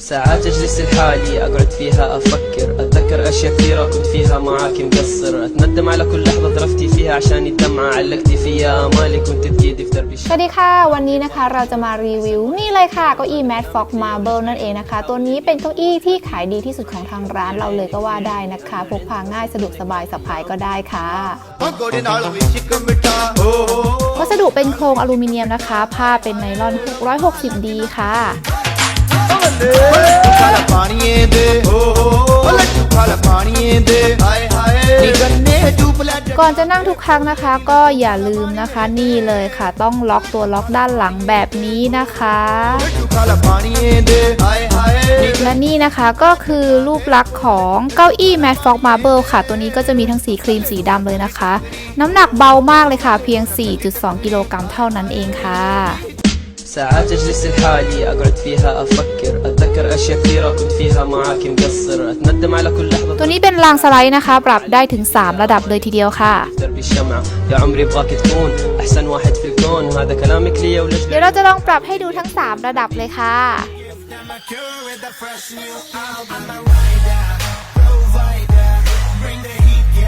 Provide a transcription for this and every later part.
ساعات اجلس لحالي اقعد فيها افكر اتذكر اشياء كثيرة كنت فيها معاك مقصر اتندم على كل لحظة ظرفتي فيها عشان الدمعة علقتي فيها امالي كنت تقيدي في دربي สวัสดีค่ะ วันนี้นะคะ เราจะมารีวิว นี่เลยค่ะเก้าอี้ Mad Fox Marble นั่นเองนะคะ ตัวนี้เป็นเก้าอี้ที่ขายดีที่สุดของทางร้าน เราเลยก็ว่าได้นะคะ พกพาง่าย สะดวกสบายสะพายก็ได้ค่ะ วัสดุเป็นโครงอลูมิเนียมนะคะ ผ้าเป็นไนลอน6 6 0ีค่ะก่อนจะนั่งทุกครั้งนะคะ ก็อย่าลืมนะคะ นี่เลยค่ะต้องล็อกตัวล็อกด้านหลังแบบนี้นะคะและนี่นะคะก็คือรูปลักษณ์ของเก้าอี้ Mad Fox Marble ค่ะ ตัวนี้ก็จะมีทั้งสีครีมสีดำเลยนะคะ น้ำหนักเบามากเลยค่ะ เพียง 4.2 กิโลกรัมเท่านั้นเองค่ะ ساعات اجلس لحالي اقعد فيها افكر اتذكر اشياء كثيره كنت فيها معاك مقصر اتندم على كل لحظه ตัวนี้เป็นรางสไลด์นะคะ ปรับได้ถึง 3 ระดับเลยทีเดียวค่ะ درب الشمعه يا عمري ابغاك تكون احسن واحد في الكون هذا كلامك لي ولجلك เดี๋ยวเราจะลองปรับให้ดูทั้ง 3 ระดับเลยค่ะ I'm a rider, provider, bring the heat,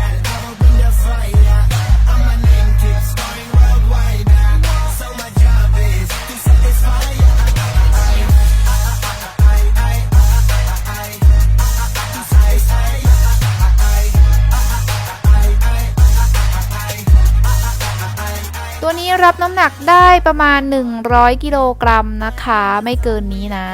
ันนี้รับน้ำหนักได้ประมาณ 100 กิโลกรัมนะคะไม่เกินนี้นะ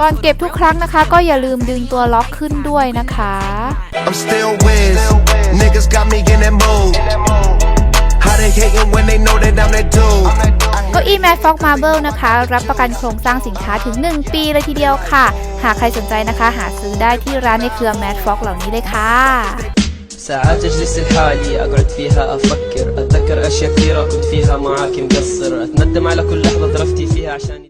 ก่อนเก็บทุกครั้งนะคะ ก็อย่าลืมดึงตัวล็อกขึ้นด้วยนะคะ niggas got me in that mood. How they hating when they know that I'm that dude. เก้าอี้แมทฟ็อกมาเบิลนะคะ รับประกันโครงสร้างสินค้าถึง 1 ปีเลยทีเดียวค่ะ หากใครสนใจนะคะ หาซื้อได้ที่ร้านในเครือแมทฟ็อกเหล่านี้เลยค่ะ ساعات اجلس لحالي اقعد فيها افكر اتذكر اشياء كثيره كنت فيها معاك مقصر اتندم على كل لحظه ظرفتي فيها عشان